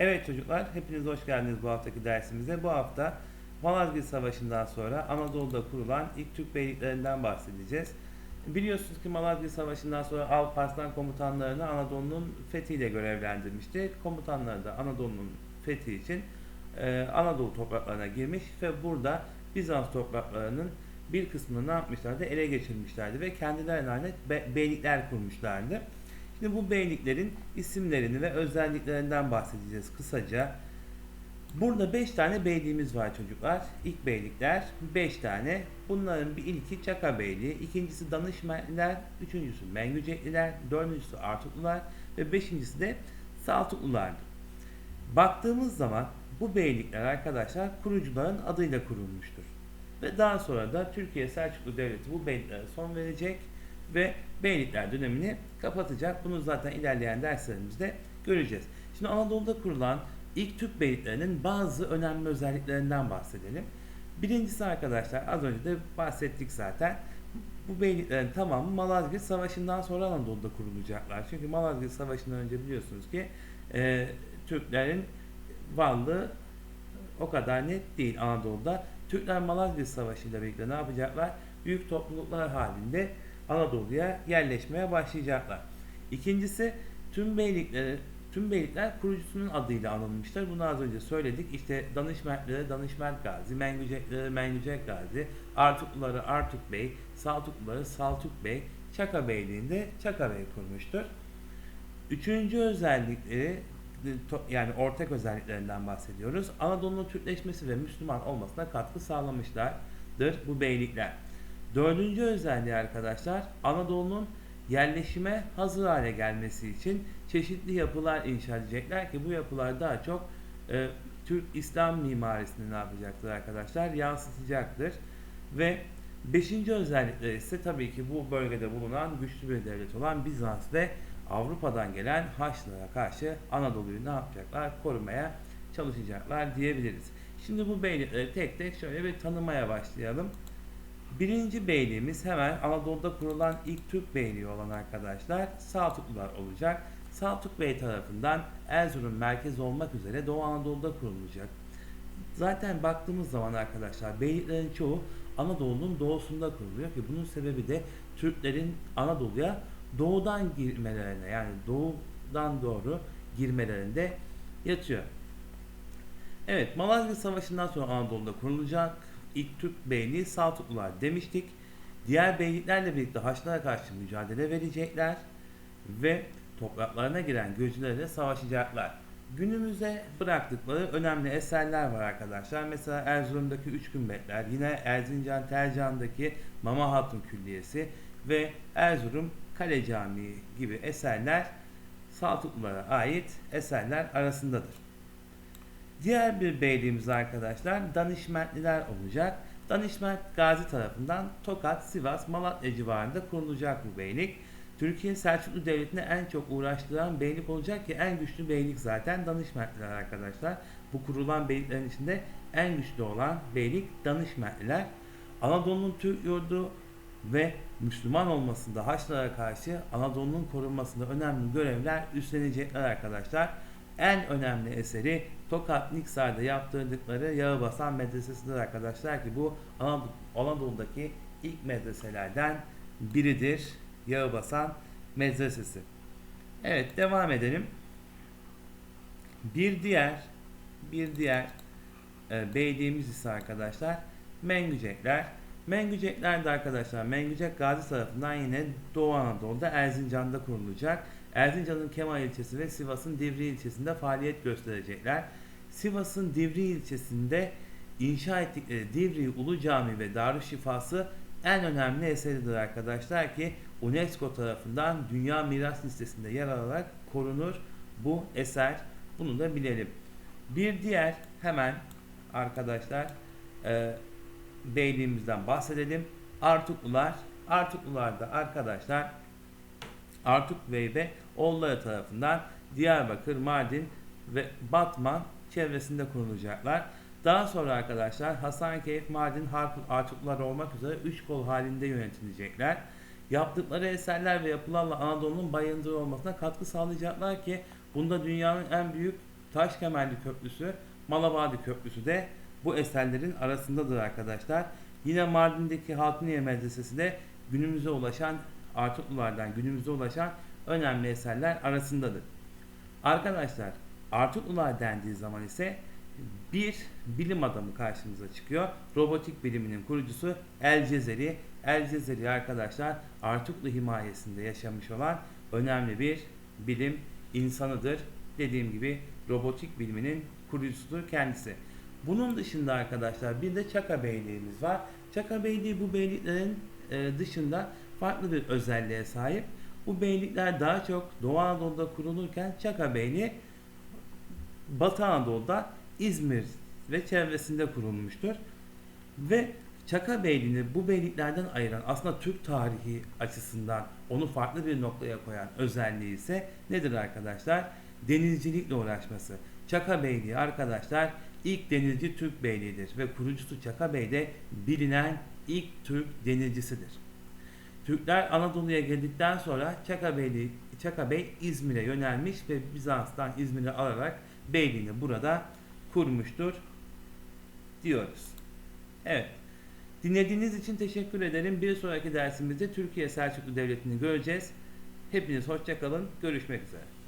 Evet çocuklar, hepiniz hoş geldiniz bu haftaki dersimize. Bu hafta Malazgirt Savaşı'ndan sonra Anadolu'da kurulan ilk Türk beyliklerinden bahsedeceğiz. Biliyorsunuz ki Malazgirt Savaşı'ndan sonra Alparslan komutanlarını Anadolu'nun fethiyle görevlendirmişti. Komutanları da Anadolu'nun fethi için e, Anadolu topraklarına girmiş ve burada Bizans topraklarının bir kısmını ne yapmışlardı? Ele geçirmişlerdi ve kendilerine beylikler kurmuşlardı. Şimdi bu beyliklerin isimlerini ve özelliklerinden bahsedeceğiz kısaca. Burada 5 tane beyliğimiz var çocuklar. İlk beylikler 5 tane. Bunların bir ilki Çaka Beyliği, ikincisi Danışmenliler, üçüncüsü Mengücekliler, dördüncüsü Artuklular ve beşincisi de Saltuklulardı. Baktığımız zaman bu beylikler arkadaşlar kurucuların adıyla kurulmuştur. Ve daha sonra da Türkiye Selçuklu Devleti bu beyliklere son verecek ve beylikler dönemini kapatacak. Bunu zaten ilerleyen derslerimizde göreceğiz. Şimdi Anadolu'da kurulan ilk Türk beyliklerinin bazı önemli özelliklerinden bahsedelim. Birincisi arkadaşlar az önce de bahsettik zaten. Bu beyliklerin tamamı Malazgirt Savaşı'ndan sonra Anadolu'da kurulacaklar. Çünkü Malazgirt Savaşı'ndan önce biliyorsunuz ki e, Türklerin varlığı o kadar net değil Anadolu'da. Türkler Malazgirt Savaşı ile birlikte ne yapacaklar? Büyük topluluklar halinde Anadolu'ya yerleşmeye başlayacaklar. İkincisi tüm beylikleri tüm beylikler kurucusunun adıyla anılmışlar. Bunu az önce söyledik. İşte danışmentlere Danışment Gazi, Mengüceklere Mengücek Gazi, Artukluları Artuk Bey, Saltukluları Saltuk Bey, Çaka Beyliği'nde Çaka Bey kurmuştur. Üçüncü özellikleri yani ortak özelliklerinden bahsediyoruz. Anadolu'nun Türkleşmesi ve Müslüman olmasına katkı sağlamışlardır bu beylikler. Dördüncü özelliği arkadaşlar Anadolu'nun yerleşime hazır hale gelmesi için çeşitli yapılar inşa edecekler ki bu yapılar daha çok e, Türk İslam mimarisini ne yapacaktır arkadaşlar yansıtacaktır ve beşinci özellikleri ise tabii ki bu bölgede bulunan güçlü bir devlet olan Bizans ve Avrupa'dan gelen Haçlılara karşı Anadolu'yu ne yapacaklar korumaya çalışacaklar diyebiliriz. Şimdi bu beylikleri tek tek şöyle bir tanımaya başlayalım. Birinci beyliğimiz hemen Anadolu'da kurulan ilk Türk beyliği olan arkadaşlar Saltuklular olacak. Saltuk Bey tarafından Erzurum merkez olmak üzere Doğu Anadolu'da kurulacak. Zaten baktığımız zaman arkadaşlar beyliklerin çoğu Anadolu'nun doğusunda kuruluyor ki bunun sebebi de Türklerin Anadolu'ya doğudan girmelerine yani doğudan doğru girmelerinde yatıyor. Evet Malazgirt Savaşı'ndan sonra Anadolu'da kurulacak ilk Türk beyliği Saltuklular demiştik. Diğer beyliklerle birlikte Haçlılara karşı mücadele verecekler ve topraklarına giren Gürcülerle savaşacaklar. Günümüze bıraktıkları önemli eserler var arkadaşlar. Mesela Erzurum'daki üç kümbetler, yine Erzincan Tercan'daki Mama Hatun Külliyesi ve Erzurum Kale Camii gibi eserler Saltuklulara ait eserler arasındadır. Diğer bir beyliğimiz arkadaşlar Danışmentliler olacak. Danışment Gazi tarafından Tokat, Sivas, Malatya civarında kurulacak bu beylik. Türkiye Selçuklu Devleti'ne en çok uğraştıran beylik olacak ki en güçlü beylik zaten Danışmentliler arkadaşlar. Bu kurulan beyliklerin içinde en güçlü olan beylik Danışmentliler. Anadolu'nun Türk yurdu ve Müslüman olmasında Haçlılara karşı Anadolu'nun korunmasında önemli görevler üstlenecekler arkadaşlar. En önemli eseri Tokat Niksar'da yaptırdıkları Yağıbasan Medresesi'dir arkadaşlar ki bu Anadolu, Anadolu'daki ilk medreselerden biridir. Yağıbasan Medresesi. Evet devam edelim. Bir diğer bir diğer e, beyliğimiz ise arkadaşlar Mengücekler. Mengücekler de arkadaşlar Mengücek Gazi tarafından yine Doğu Anadolu'da Erzincan'da kurulacak. Erzincan'ın Kemal ilçesi ve Sivas'ın Divri ilçesinde faaliyet gösterecekler. Sivas'ın Divri ilçesinde inşa ettikleri Divri Ulu Cami ve Darüşşifası en önemli eseridir arkadaşlar ki UNESCO tarafından Dünya Miras Listesi'nde yer alarak korunur bu eser. Bunu da bilelim. Bir diğer hemen arkadaşlar e, beyliğimizden bahsedelim. Artuklular. Artuklular da arkadaşlar Artuk Bey ve oğulları tarafından Diyarbakır, Mardin ve Batman çevresinde kurulacaklar. Daha sonra arkadaşlar Hasankeyf, Mardin, Harput, Artuklular olmak üzere üç kol halinde yönetilecekler. Yaptıkları eserler ve yapılarla Anadolu'nun bayındır olmasına katkı sağlayacaklar ki bunda dünyanın en büyük Taşkemerli Köprüsü, Malabadi Köprüsü de bu eserlerin arasındadır arkadaşlar. Yine Mardin'deki Hatuniye Medresesi de günümüze ulaşan Artuklulardan günümüze ulaşan önemli eserler arasındadır. Arkadaşlar Artuklular dendiği zaman ise bir bilim adamı karşımıza çıkıyor. Robotik biliminin kurucusu El Cezeri. El Cezeri arkadaşlar Artuklu himayesinde yaşamış olan önemli bir bilim insanıdır. Dediğim gibi robotik biliminin kurucusudur kendisi. Bunun dışında arkadaşlar bir de Çaka Beyliğimiz var. Çaka Beyliği bu beyliklerin e, dışında farklı bir özelliğe sahip. Bu beylikler daha çok Doğu Anadolu'da kurulurken Çaka Beyliği Batı Anadolu'da İzmir ve çevresinde kurulmuştur. Ve Çaka Beyliğini bu beyliklerden ayıran aslında Türk tarihi açısından onu farklı bir noktaya koyan özelliği ise nedir arkadaşlar? Denizcilikle uğraşması. Çaka Beyliği arkadaşlar ilk denizci Türk beyliğidir ve kurucusu Çaka Bey de bilinen ilk Türk denizcisidir. Türkler Anadolu'ya geldikten sonra Çaka, Beyliği, Çaka Bey İzmir'e yönelmiş ve Bizans'tan İzmir'i alarak beyliğini burada kurmuştur diyoruz. Evet. Dinlediğiniz için teşekkür ederim. Bir sonraki dersimizde Türkiye Selçuklu Devleti'ni göreceğiz. Hepiniz hoşçakalın. Görüşmek üzere.